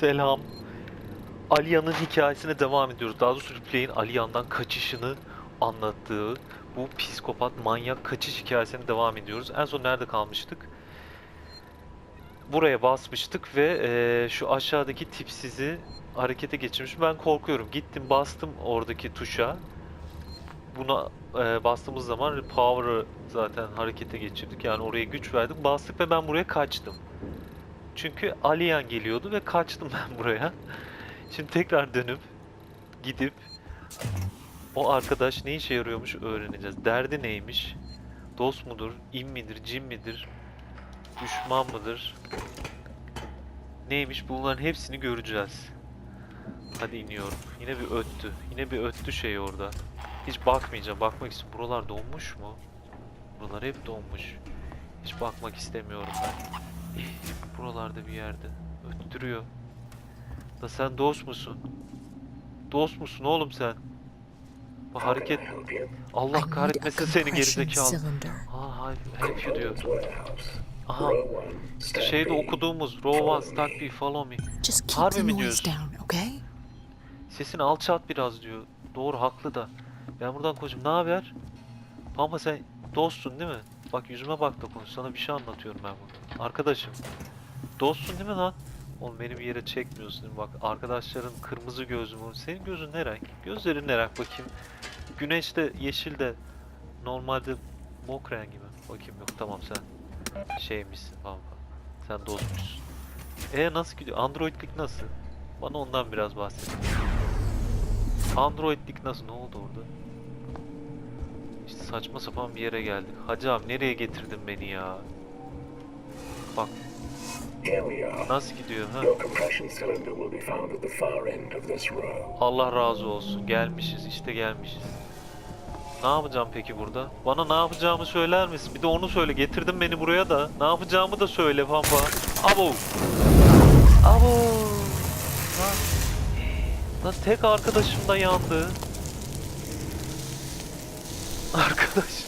Selam. Aliyan'ın hikayesine devam ediyoruz. Daha doğrusu Replay'in Aliyan'dan kaçışını anlattığı bu psikopat manyak kaçış hikayesine devam ediyoruz. En son nerede kalmıştık? Buraya basmıştık ve eee, şu aşağıdaki tipsizi harekete geçirmiş. Ben korkuyorum. Gittim bastım oradaki tuşa. Buna eee, bastığımız zaman power'ı zaten harekete geçirdik. Yani oraya güç verdik. Bastık ve ben buraya kaçtım. Çünkü Aliyan geliyordu ve kaçtım ben buraya. Şimdi tekrar dönüp gidip o arkadaş ne işe yarıyormuş öğreneceğiz. Derdi neymiş? Dost mudur? İm midir? Cin midir? Düşman mıdır? Neymiş? Bunların hepsini göreceğiz. Hadi iniyorum. Yine bir öttü. Yine bir öttü şey orada. Hiç bakmayacağım. Bakmak için. Buralar donmuş mu? Buralar hep donmuş. Hiç bakmak istemiyorum ben. Buralarda bir yerde. Öttürüyor. Da sen dost musun? Dost musun oğlum sen? Bu hareket... Allah kahretmesin seni gerizekalı. Aa help you diyor. Aha şeyde okuduğumuz Row one start B follow me. Harbi mi diyorsun? Sesini alçalt biraz diyor. Doğru haklı da. Ben buradan koşayım. Ne haber? Pampa sen dostsun değil mi? Bak yüzüme bak da konuş. Sana bir şey anlatıyorum ben burada. Arkadaşım. Dostsun değil mi lan? Oğlum beni bir yere çekmiyorsun değil mi? Bak arkadaşların kırmızı gözlü mü? Senin gözün ne renk? Gözlerin ne renk bakayım. Güneşte yeşil de normalde mok rengi mi? Bakayım yok tamam sen şeymişsin Pampa. Sen dostmuşsun. E nasıl gidiyor? Androidlik nasıl? Bana ondan biraz bahset. Androidlik nasıl? Ne oldu orada? Saçma sapan bir yere geldik. Hacı abi nereye getirdin beni ya? Bak nasıl gidiyor ha? Allah razı olsun. Gelmişiz işte gelmişiz. Ne yapacağım peki burada? Bana ne yapacağımı söyler misin? Bir de onu söyle. Getirdin beni buraya da. Ne yapacağımı da söyle Pampa. Abo. Abo. Lan. Lan tek arkadaşım da yandı. Arkadaş.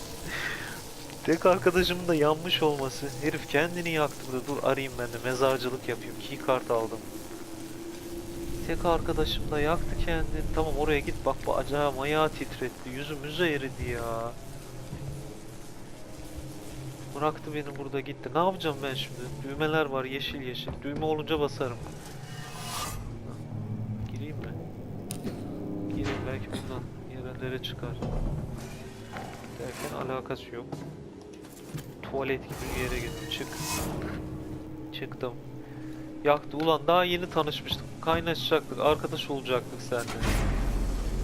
Tek arkadaşımın da yanmış olması. Herif kendini yaktı burada. Dur arayayım ben de mezarcılık yapayım. Keycard aldım. Tek arkadaşım da yaktı kendini. Tamam oraya git bak bu acayip ayağı titretti. Yüzü müze eridi ya. Bıraktı beni burada gitti. Ne yapacağım ben şimdi? Düğmeler var yeşil yeşil. Düğme olunca basarım. Gireyim mi? Gireyim belki buradan yerlere çıkar. Derken alakası yok. Tuvalet gibi bir yere gittim. Çık. Çıktım. Yaktı ulan daha yeni tanışmıştık. Kaynaşacaktık, arkadaş olacaktık seninle.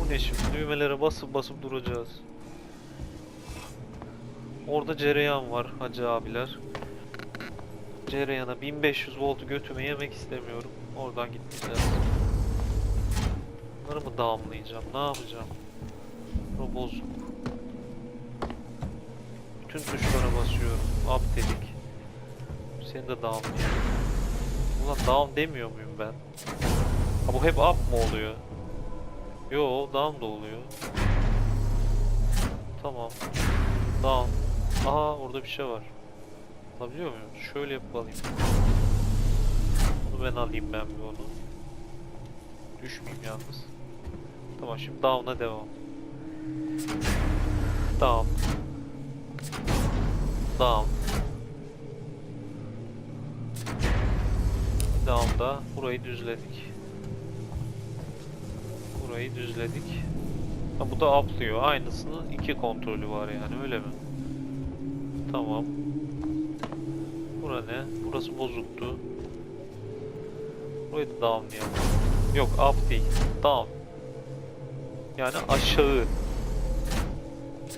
Bu ne şimdi? Düğmelere basıp basıp duracağız. Orada cereyan var hacı abiler. Cereyana 1500 voltu götüme yemek istemiyorum. Oradan gitmeyeceğiz. Bunları mı damlayacağım? Ne yapacağım? Bu bozuk. Bütün tuşlara basıyorum. Up dedik. Seni de damlayayım. Ulan down demiyor muyum ben? Ha bu hep up mı oluyor? Yo down da oluyor. Tamam. Down. Aha orada bir şey var. Alabiliyor muyum? Şöyle yapıp alayım. Bunu ben alayım ben bir onu. Düşmeyeyim yalnız. Tamam şimdi down'a devam. Down. Down. Down'da burayı düzledik. Burayı düzledik. Ha, bu da uplıyor. Aynısının iki kontrolü var yani öyle mi? Tamam. Bura ne? Burası bozuktu. Burayı da downlayalım. Yok up değil. Down. Yani aşağı.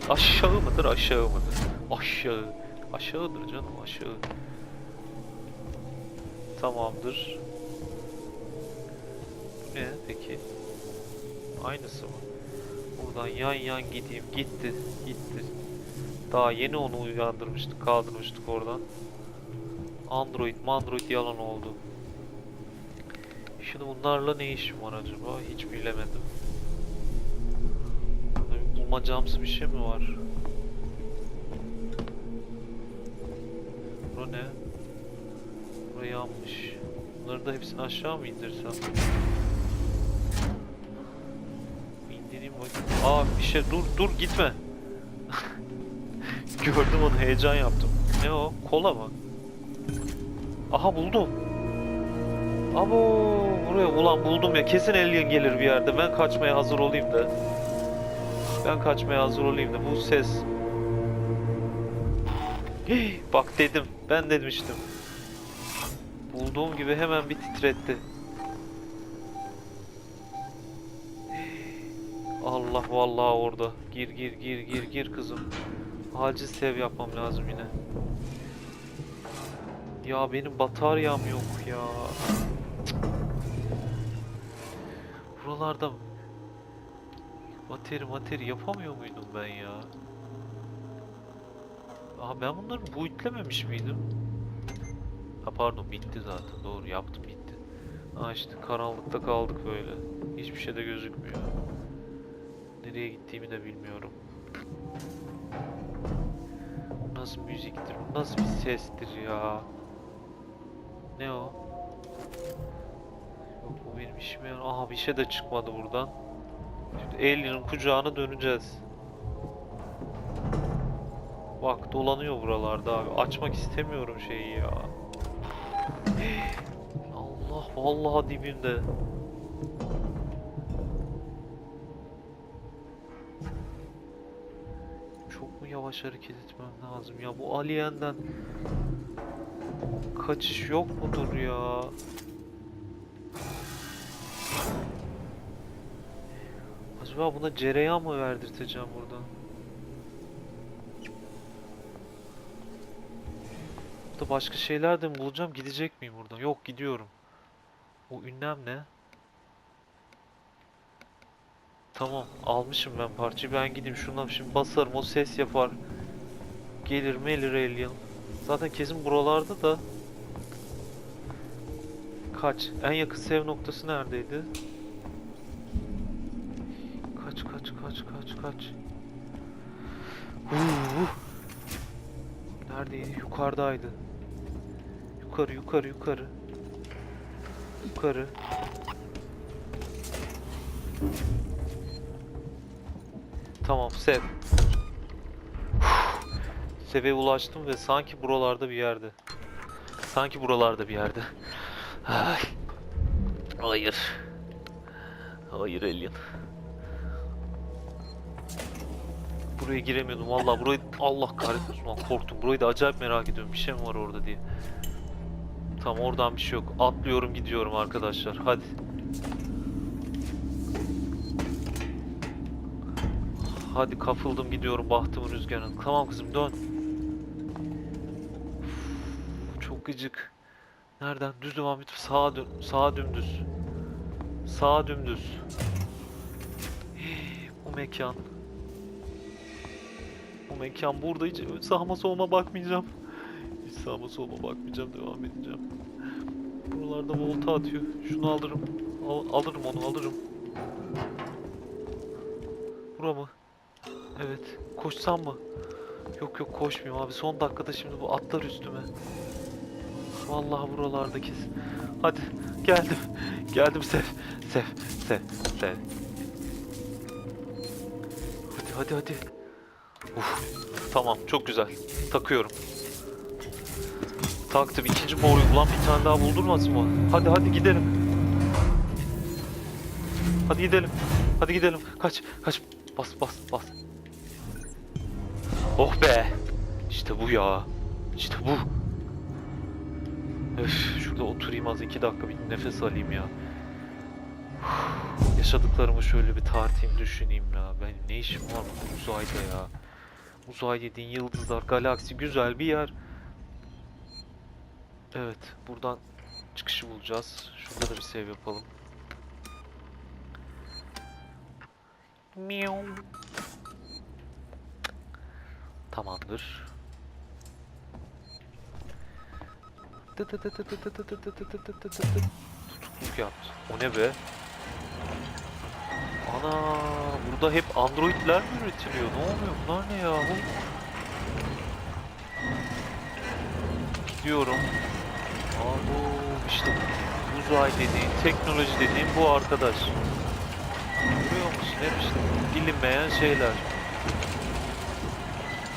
Aşağı mıdır aşağı mıdır? Aşağı. Aşağıdır canım aşağı. Tamamdır. Bu ne peki? Aynısı mı? Buradan yan yan gideyim. Gitti. Gitti. Daha yeni onu uyandırmıştık. Kaldırmıştık oradan. Android Android yalan oldu. Şimdi bunlarla ne işim var acaba? Hiç bilemedim. Burada bir şey mi var? Bu ne? Burası yanmış. Bunları da hepsini aşağı mı indirsem? İndireyim bakayım. Aa bir şey dur dur gitme. Gördüm onu heyecan yaptım. Ne o? Kola mı? Aha buldum. Abo buraya ulan buldum ya kesin alien gelir bir yerde. Ben kaçmaya hazır olayım da. Ben kaçmaya hazır olayım da bu ses. Bak dedim. Ben demiştim. Bulduğum gibi hemen bir titretti. Allah vallahi orada. Gir gir gir gir gir kızım. Acil sev yapmam lazım yine. Ya benim bataryam yok ya. Buralarda materi materi yapamıyor muydum ben ya? Aa ben bunları boyutlememiş miydim? Ha pardon bitti zaten doğru yaptım bitti. Aa işte karanlıkta kaldık böyle. Hiçbir şey de gözükmüyor. Nereye gittiğimi de bilmiyorum. Nasıl müziktir? Nasıl bir sestir ya? Ne o? Yok bu benim işime yarar. Aha bir şey de çıkmadı buradan. Şimdi Alien'ın kucağına döneceğiz. Bak dolanıyor buralarda abi. Açmak istemiyorum şeyi ya. Allah vallahi dibimde. Çok mu yavaş hareket etmem lazım ya bu alienden kaçış yok mudur ya? Acaba buna cereyan mı verdirteceğim buradan? Burada başka şeyler de mi bulacağım? Gidecek miyim buradan? Yok gidiyorum. O ünlem ne? Tamam almışım ben parçayı. Ben gideyim şundan şimdi basarım o ses yapar. Gelir melir alien. Zaten kesin buralarda da. Kaç? En yakın sev noktası neredeydi? Kaç kaç kaç. Huu. Neredeydi? Yukarıdaydı. Yukarı yukarı yukarı. Yukarı. Tamam sev. Seve ulaştım ve sanki buralarda bir yerde. Sanki buralarda bir yerde. Ay. Hayır. Hayır Alien. Buraya giremiyordum vallahi burayı Allah kahretmesin lan korktum. Burayı da acayip merak ediyorum. Bir şey mi var orada diye. Tamam oradan bir şey yok. Atlıyorum gidiyorum arkadaşlar. Hadi. Hadi kapıldım gidiyorum bahtımın rüzgarına. Tamam kızım dön. Uf, çok gıcık. Nereden? Düz devam et. Sağa dön. Sağa dümdüz. Sağa dümdüz. Hii, Bu mekan. Mekan burada hiç sağıma soluma bakmayacağım. Hiç sağıma soluma bakmayacağım. Devam edeceğim. Buralarda volta atıyor. Şunu alırım. Al- alırım onu alırım. Bura mı? Evet. Koşsam mı? Yok yok koşmayayım abi. Son dakikada şimdi bu atlar üstüme. Vallahi buralarda kesin. Hadi geldim. Geldim sev. Sev. Sev. Sev. Hadi hadi hadi. Uf. Tamam çok güzel. Takıyorum. Taktım. ikinci boruyu ulan bir tane daha buldurmasın mı? Hadi hadi gidelim. Hadi gidelim. Hadi gidelim. Kaç. Kaç. Bas bas bas. Oh be. İşte bu ya. İşte bu. Öf, şurada oturayım az iki dakika bir nefes alayım ya. Uf, Yaşadıklarımı şöyle bir tartayım düşüneyim ya. Ben ne işim var bu uzayda ya. Uzay dediğin yıldızlar, galaksi güzel bir yer. Evet, buradan çıkışı bulacağız. Şurada da bir save yapalım. Miau. Tamamdır. Tutukluk yaptı. O ne be? Ana burada hep androidler mi üretiliyor? Ne oluyor? Bunlar ne yahu? Gidiyorum. Aa, işte uzay dediğin, teknoloji dediğin bu arkadaş. Görüyor musun? Hep işte bilinmeyen şeyler.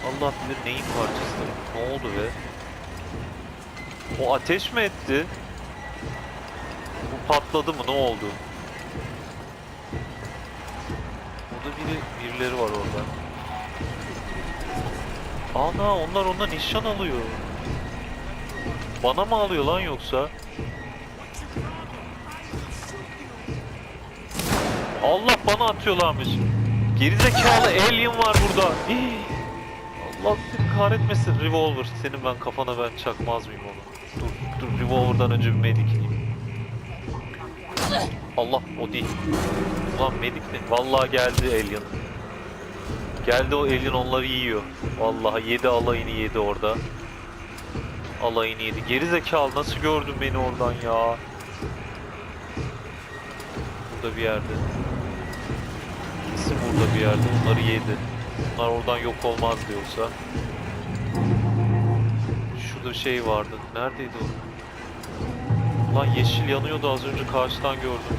Allah bilir neyin parçası. Ne oldu be? O ateş mi etti? Bu patladı mı? Ne oldu? Orada biri, birileri var orada. Ana onlar ondan nişan alıyor. Bana mı alıyor lan yoksa? Allah bana atıyorlarmış. Gerizekalı alien var burada. Allah seni kahretmesin revolver. Senin ben kafana ben çakmaz mıyım onu? Dur dur revolver'dan önce bir medikleyeyim. Allah o değil. Ulan medik mi? Vallahi geldi alien. Geldi o alien onları yiyor. Vallahi yedi alayını yedi orada. Alayını yedi. Geri zekalı nasıl gördün beni oradan ya? Burada bir yerde. Kesin burada bir yerde. Onları yedi. Bunlar oradan yok olmazdı yoksa. Şurada şey vardı. Neredeydi o? Lan yeşil yanıyordu az önce karşıdan gördüm.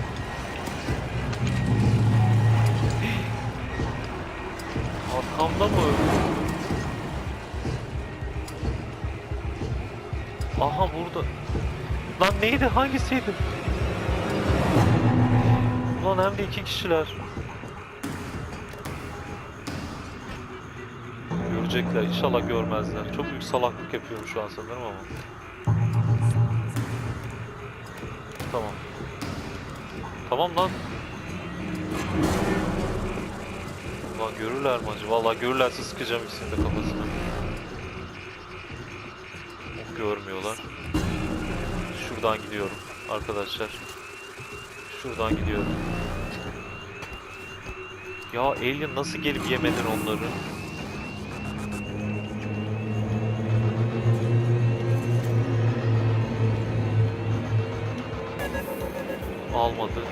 Arkamda mı? Aha burada. Lan neydi? Hangisiydi? Lan hem de iki kişiler. Görecekler. İnşallah görmezler. Çok büyük salaklık yapıyorum şu an sanırım ama. Tamam. Tamam lan. Ulan görürler mi acaba? Vallahi görürlerse sıkacağım ikisini de kafasına. Oh, görmüyorlar. Şuradan gidiyorum arkadaşlar. Şuradan gidiyorum. Ya Alien nasıl gelip yemedin onları? Almadı.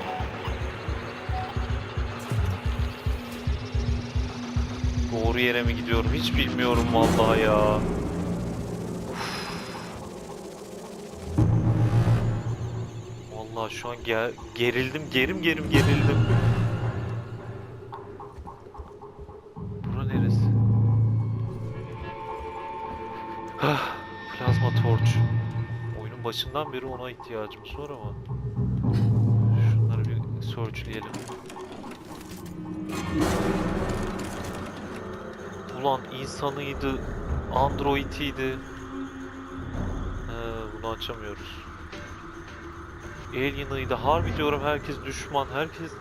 Doğru yere mi gidiyorum hiç bilmiyorum vallahi ya. Uf. Vallahi şu an ger- gerildim, gerim gerim gerildim. Bura neresi? Hah, plazma torç. Oyunun başından beri ona ihtiyacımız var ama. Şunları bir searchleyelim. Ulan insanıydı, androidiydi. He, bunu açamıyoruz. Alien'ıydı. Harbi diyorum herkes düşman. Herkes...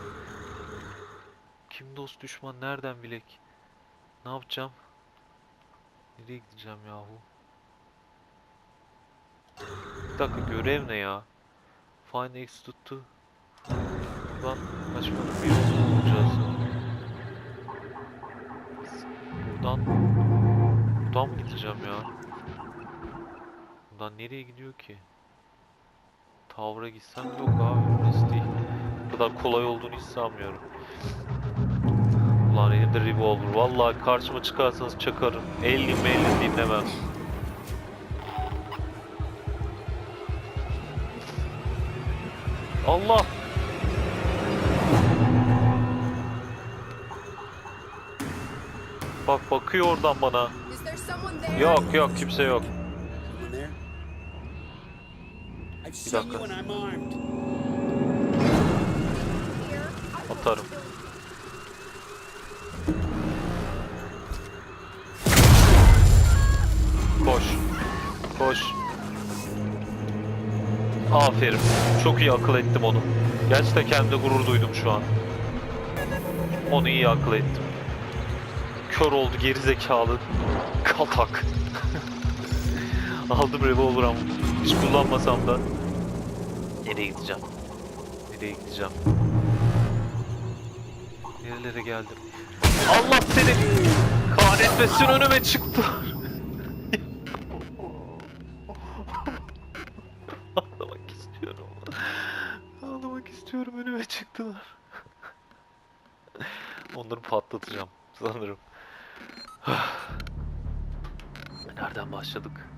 Kim dost düşman nereden bilek? Ne yapacağım? Nereye gideceğim yahu? Bir dakika görev ne ya? Find X tuttu. Lan açmadım bir yolunu bulacağız. Buradan Buradan mı gideceğim ya? Buradan nereye gidiyor ki? Tower'a gitsem yok abi burası değil. Bu kadar kolay olduğunu hiç sanmıyorum. Ulan elimde revolver. Vallahi karşıma çıkarsanız çakarım. 50 50 dinlemem. Allah! Bak bakıyor oradan bana. Yok yok kimse yok. Bir dakika. Atarım. Koş. Koş. Aferin. Çok iyi akıl ettim onu. Gerçekten kendimde gurur duydum şu an. Onu iyi akıl ettim. Kör oldu geri zekalı. Kaltak. Aldım revolver ama hiç kullanmasam da. Nereye gideceğim? Nereye gideceğim? Nerelere geldim? Allah seni kahretmesin önüme çıktı. Ağlamak istiyorum. Ağlamak istiyorum önüme çıktılar. Onları patlatacağım sanırım. Nereden başladık?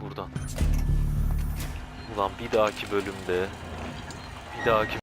Buradan. Ulan bir dahaki bölümde bir dahaki